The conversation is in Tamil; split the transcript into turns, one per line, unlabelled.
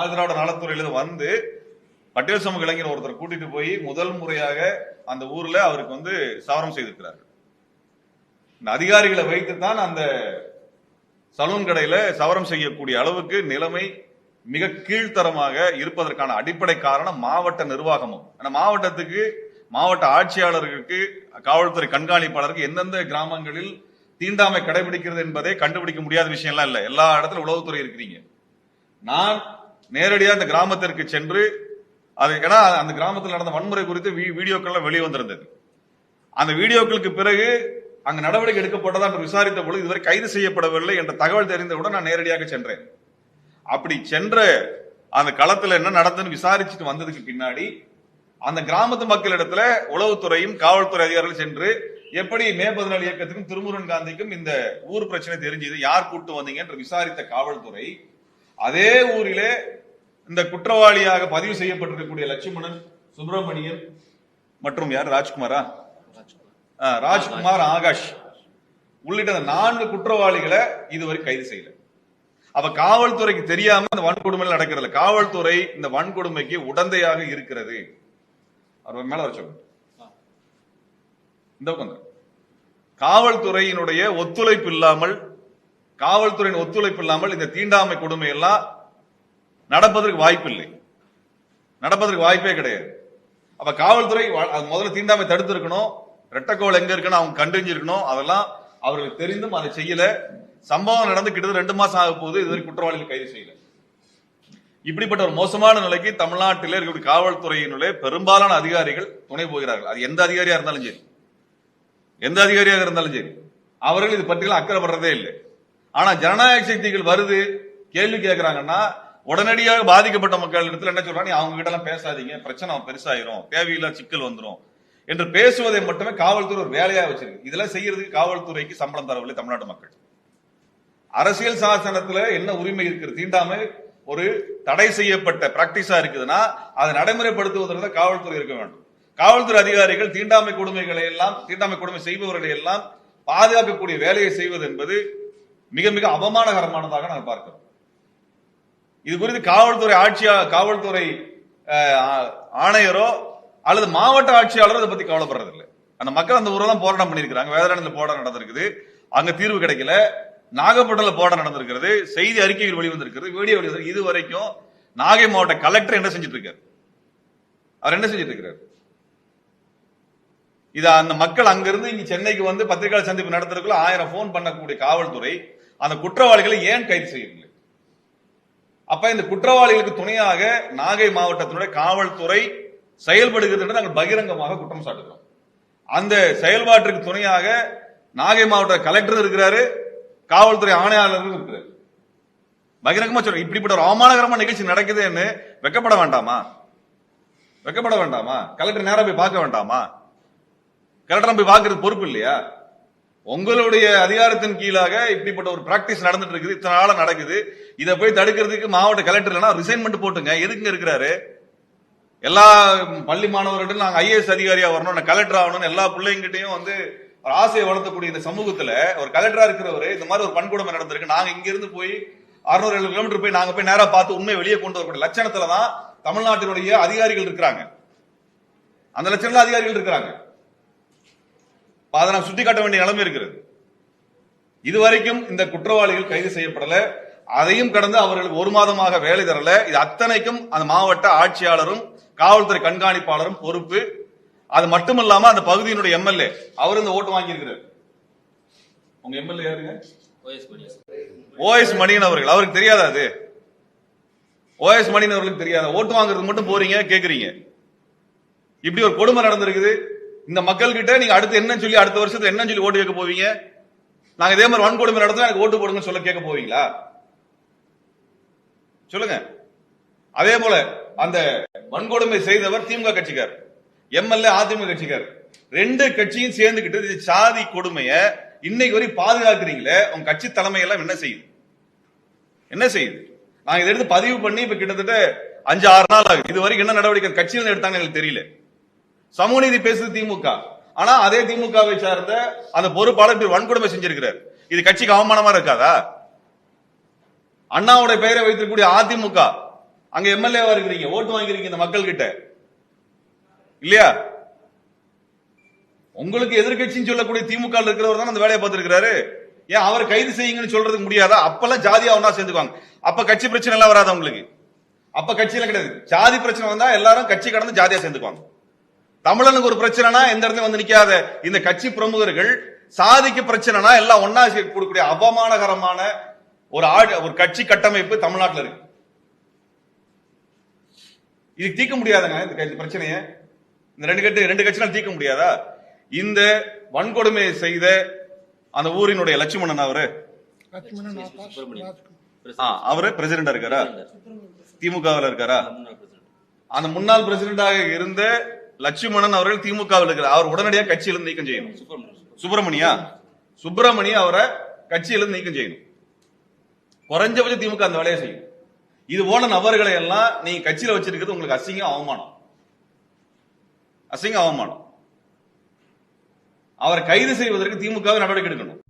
ஆதிராவிட நலத்துறையில வந்து பட்டேல் சமூக இளைஞர் ஒருத்தர் கூட்டிட்டு போய் முதல் முறையாக அந்த ஊர்ல அவருக்கு வந்து சவரம் செய்திருக்கிறார்கள் இந்த அதிகாரிகளை வைத்து தான் அந்த சலூன் கடையில சவரம் செய்யக்கூடிய அளவுக்கு நிலைமை மிக கீழ்த்தரமாக இருப்பதற்கான அடிப்படை காரணம் மாவட்ட நிர்வாகமும். மாவட்டத்துக்கு மாவட்ட ஆட்சியாளர்களுக்கு காவல்துறை கண்காணிப்பாளருக்கு எந்தெந்த கிராமங்களில் தீண்டாமை கடைபிடிக்கிறது என்பதை கண்டுபிடிக்க முடியாத விஷயம்லாம் இல்லை. எல்லா இடத்துல உளவுத்துறை இருக்கிறீங்க. நான் நேரடியாக அந்த கிராமத்திற்கு சென்று அது ஏன்னா அந்த கிராமத்தில் நடந்த வன்முறை குறித்து வீ- வீடியோக்கள்லாம் வெளியே வந்திருந்தது. அந்த வீடியோக்களுக்கு பிறகு அங்க நடவடிக்கை எடுக்கப்பட்டதா என்று விசாரித்த பொழுது இதுவரை கைது செய்யப்படவில்லை என்ற தகவல் தெரிந்தவுடன் நான் நேரடியாக சென்றேன். அப்படி சென்ற அந்த களத்துல என்ன நடந்ததுன்னு விசாரிச்சுட்டு வந்ததுக்கு பின்னாடி அந்த கிராமத்து மக்களிடத்துல உளவுத்துறையும் காவல்துறை அதிகாரிகள் சென்று எப்படி மே பதினாலு இயக்கத்துக்கும் திருமுருகன் காந்திக்கும் இந்த ஊர் பிரச்சனை தெரிஞ்சது யார் கூட்டு வந்தீங்க என்று விசாரித்த காவல்துறை அதே ஊரிலே இந்த குற்றவாளியாக பதிவு செய்யப்பட்டிருக்கக்கூடிய லட்சுமணன் சுப்பிரமணியன் மற்றும் யார்? ராஜ்குமாரா? ஆ, ராஜ்குமார் ஆகாஷ். உள்ளிட்ட அந்த நான்கு குற்றவாளிகளை இதுவரை கைது செய்யல. அப்ப காவல்துறைக்கு தெரியாம இந்த வன்கொடுமை நடக்கிறது காவல்துறை இந்த வன்கொடுமைக்கு உடந்தையாக இருக்கிறது. அவர் மேல வர சொல்லுங்க. இந்த காவல்துறையினுடைய ஒத்துழைப்பு இல்லாமல் காவல்துறையின் ஒத்துழைப்பு இல்லாமல் இந்த தீண்டாமை கொடுமை எல்லாம் நடப்பதற்கு வாய்ப்பில்லை. நடப்பதற்கு வாய்ப்பே கிடையாது. அப்ப காவல்துறை அது முதல்ல தீண்டாமை தடுத்து இருக்கணும் ரெட்டக்கோள் எங்க இருக்குன்னு அவங்க கண்டறிஞ்சிருக்கணும். அதெல்லாம் அவர்கள் தெரிந்தும் அதை செய்யல. சம்பவம் நடந்து கிட்டத்தட்ட ரெண்டு மாசம் ஆக போகுது. இதுவரை குற்றவாளிகள் கைது செய்யல. இப்படிப்பட்ட ஒரு மோசமான நிலைக்கு தமிழ்நாட்டிலே இருக்கக்கூடிய காவல்துறையினுடைய பெரும்பாலான அதிகாரிகள் துணை போகிறார்கள். அது எந்த அதிகாரியா இருந்தாலும் சரி. எந்த அதிகாரியாக இருந்தாலும் சரி. அவர்கள் இது பற்றிலாம் அக்கறைப்படுறதே இல்லை. ஆனா ஜனநாயக சக்திகள் வருது கேள்வி கேட்கறாங்கன்னா உடனடியாக பாதிக்கப்பட்ட மக்கள் இடத்துல என்ன சொல்றாங்க? அவங்க கிட்ட எல்லாம் பேசாதீங்க பிரச்சனை பெருசாயிரும் தேவையில்லா சிக்கல் வந்துடும் என்று பேசுவதை மட்டுமே காவல்துறை ஒரு வேலையா வச்சிருக்கு. இதெல்லாம் செய்யறதுக்கு காவல்துறைக்கு சம்பளம் தரவில்லை தமிழ்நாட்டு மக்கள். அரசியல் சாசனத்துல என்ன உரிமை இருக்குது? தீண்டாமை ஒரு தடை செய்யப்பட்ட பிராக்டிஸா இருக்குதுன்னா அதை நடைமுறைப்படுத்துவதற்கு காவல்துறை இருக்க வேண்டும். காவல்துறை அதிகாரிகள் தீண்டாமை கொடுமைகளை எல்லாம் தீண்டாமை கொடுமை செய்பவர்களை எல்லாம் பாதுகாக்கக்கூடிய வேலையை செய்வது என்பது மிக மிக அவமானகரமானதாக நாங்கள் பார்க்கிறோம். இது குறித்து காவல்துறை ஆட்சியா காவல்துறை ஆணையரோ அல்லது மாவட்ட ஆட்சியாளரோ இதை பத்தி கவலைப்படுறதில்லை. அந்த மக்கள் அந்த ஊரில் தான் போராட்டம் பண்ணியிருக்காங்க வேதாரண்யத்தில் போராட்டம் நடந்திருக்குது. அங்க தீர்வு கிடைக்கல. நாகப்பட்டினத்தில் போராட்டம் நடந்திருக்கிறது. செய்தி அறிக்கைகள் வெளிவந்திருக்கிறது. வீடியோ வெளிவந்து இது வரைக்கும் நாகை மாவட்ட கலெக்டர் என்ன செஞ்சுட்டு இருக்காரு அவர் என்ன செஞ்சுட்டு இருக்கிறார் இது அந்த மக்கள் அங்கிருந்து இங்க சென்னைக்கு வந்து பத்திரிகையாளர் சந்திப்பு நடத்துறதுக்குள்ள ஆயிரம் போன் பண்ணக்கூடிய காவல்துறை அந்த குற்றவாளிகளை ஏன் கைது செய்யவில்லை? அப்ப இந்த குற்றவாளிகளுக்கு துணையாக நாகை மாவட்டத்தினுடைய காவல்துறை செயல்படுகிறது என்று நாங்கள் பகிரங்கமாக குற்றம் சாட்டுகிறோம். அந்த செயல்பாட்டிற்கு துணையாக நாகை மாவட்ட கலெக்டர் இருக்கிறாரு காவல்துறை ஆணையாளர்கள் இருக்கிறார். பகிரங்கமா சொல்றேன். இப்படிப்பட்ட ஒரு அவமானகரமான நிகழ்ச்சி நடக்குதுன்னு வெக்கப்பட வேண்டாமா? வெக்கப்பட வேண்டாமா? கலெக்டர் நேரம் போய் பார்க்க வேண்டாமா? கலெக்டர் போய் பார்க்கறது பொறுப்பு இல்லையா? உங்களுடைய அதிகாரத்தின் கீழாக இப்படிப்பட்ட ஒரு பிராக்டிஸ் நடந்துட்டு இருக்குது. இத்தனை நாளா நடக்குது. இதை போய் தடுக்கிறதுக்கு மாவட்ட கலெக்டர் இல்லைன்னா ரிசைன்மெண்ட் போட்டுங்க. எதுக்குங்க இருக்கிறாரு? எல்லா பள்ளி மாணவர்கிட்ட நாங்க ஐஏஎஸ் அதிகாரியா வரணும் நான் கலெக்டர் ஆகணும்னு எல்லா பிள்ளைங்கிட்டையும் வந்து ஒரு ஆசையை வளர்த்தக்கூடிய இந்த சமூகத்துல ஒரு கலெக்டரா இருக்கிறவரு இந்த மாதிரி ஒரு வன்கொடுமை நடந்திருக்கு. நாங்க இங்க இருந்து போய் அறுநூறு ஏழு கிலோமீட்டர் போய் நாங்க போய் நேரா பார்த்து உண்மையை வெளியே கொண்டு வரக்கூடிய லட்சணத்துல தான் தமிழ்நாட்டினுடைய அதிகாரிகள் இருக்கிறாங்க. அந்த லட்சணத்துல அதிகாரிகள் இருக்கிறாங்க. அதை நான் சுட்டி காட்ட வேண்டிய நிலைமை இருக்கிறது. இதுவரைக்கும் இந்த குற்றவாளிகள் கைது செய்யப்படல. அதையும் கடந்து அவர்களுக்கு ஒரு மாதமாக வேலை தரல. இது அத்தனைக்கும் அந்த மாவட்ட ஆட்சியாளரும் காவல்துறை கண்காணிப்பாளரும் பொறுப்பு. அது மட்டுமல்லாம அந்த பகுதியினுடைய எம்எல்ஏ அவர் இந்த ஓட்டு வாங்கியிருக்கிறார். உங்க எம்எல்ஏ யாருங்க? O S. அவர்கள். அவருக்கு தெரியாதா அது? ஓஎஸ் மணியன் அவர்களுக்கு தெரியாத? ஓட்டு வாங்குறதுக்கு மட்டும் போறீங்க கேக்குறீங்க. இப்படி ஒரு கொடுமை நடந்திருக்குது. இந்த மக்கள் கிட்ட நீங்க அடுத்து என்ன சொல்லி அடுத்த வருஷத்துல என்ன சொல்லி ஓட்டு கேட்க போவீங்க? நாங்க இதே மாதிரி வன்கொடுமை நடத்தினா எனக்கு ஓட்டு போடுங்கன்னு சொல்ல கேட்க போவீங்களா? சொல்லுங்க. அதே போல அந்த வன்கொடுமை செய்தவர் திமுக கட்சிக்கார் எம்எல்ஏ அதிமுக கட்சிக்கார். ரெண்டு கட்சியும் சேர்ந்துக்கிட்டு சாதி கொடுமைய இன்னைக்கு வரை பாதுகாக்கிறீங்களே உங்க கட்சி தலைமையெல்லாம் என்ன செய்யுது? என்ன செய்யுது? நாங்க இதை எடுத்து பதிவு பண்ணி இப்ப கிட்டத்தட்ட அஞ்சு ஆறு நாள் ஆகுது. இது வரைக்கும் என்ன நடவடிக்கை கட்சியில் எடுத்தாங்க எனக்கு தெரியல. சமூகநீதி பேசுது திமுக. ஆனா அதே திமுகவை சார்ந்த அந்த பொறுப்பாளர் இப்படி வன்கொடுமை செஞ்சிருக்கிறார். இது கட்சிக்கு அவமானமா இருக்காதா? அண்ணாவுடைய பெயரை வைத்திருக்கக்கூடிய அதிமுக. அங்க எம்எல்ஏவா இருக்கிறீங்க ஓட்டு வாங்கிருக்கீங்க இந்த மக்கள் கிட்ட இல்லையா? உங்களுக்கு எதிர்க்கட்சின்னு சொல்லக்கூடிய திமுக இருக்கிறவர் தான் அந்த வேலையை பார்த்திருக்கிறாரு. ஏன் அவர் கைது செய்யுங்கன்னு சொல்றதுக்கு முடியாதா? அப்பெல்லாம் ஜாதியா ஒன்னா சேர்ந்துக்குவாங்க. அப்ப கட்சி பிரச்சனை எல்லாம் வராது உங்களுக்கு? அப்ப கட்சியில கிடையாது. ஜாதி பிரச்சனை வந்தா எல்லாரும் கட்சி கடந்து ஜாதியா சேர்ந்துக்குவாங்க. தமிழனுக்கு ஒரு பிரச்சனைனா எந்த இடத்துல வந்து நிக்காத. இந்த கட்சி பிரமுகர்கள் சாதிக்கு பிரச்சனைனா எல்லாம் ஒன்னா சேர்த்து கொடுக்கக்கூடிய அவமானகரமான ஒரு ஆடு ஒரு கட்சி கட்டமைப்பு தமிழ்நாட்டுல இருக்கு. இது தீர்க்க முடியாதுங்க இந்த கட்சி பிரச்சனையை. இந்த ரெண்டு கட்சி ரெண்டு கட்சினால தீர்க்க முடியாதா? இந்த வன்கொடுமையை செய்த அந்த ஊரினுடைய லட்சுமணன் அவரு. அவரு பிரசிடண்டா இருக்காரா? திமுகவில் இருக்காரா? அந்த முன்னாள் பிரசிடண்டாக இருந்த லட்சுமணன் அவர்கள் திமுகவில் இருக்கிறார் அவர் உடனடியாக கட்சியிலிருந்து நீக்கம் செய்யணும்.
சுப்பிரமணியன்
சுப்பிரமணியா? சுப்பிரமணிய அவரை கட்சியிலிருந்து நீக்கம் செய்யணும். குறைஞ்சபட்சம் திமுக அந்த வேலையை செய்யும். இது போல நபர்களை எல்லாம் நீங்க கட்சியில வச்சிருக்கிறது உங்களுக்கு அசிங்கம் அவமானம். அசிங்கம் அவமானம். அவரை கைது செய்வதற்கு திமுக நடவடிக்கை எடுக்கணும்.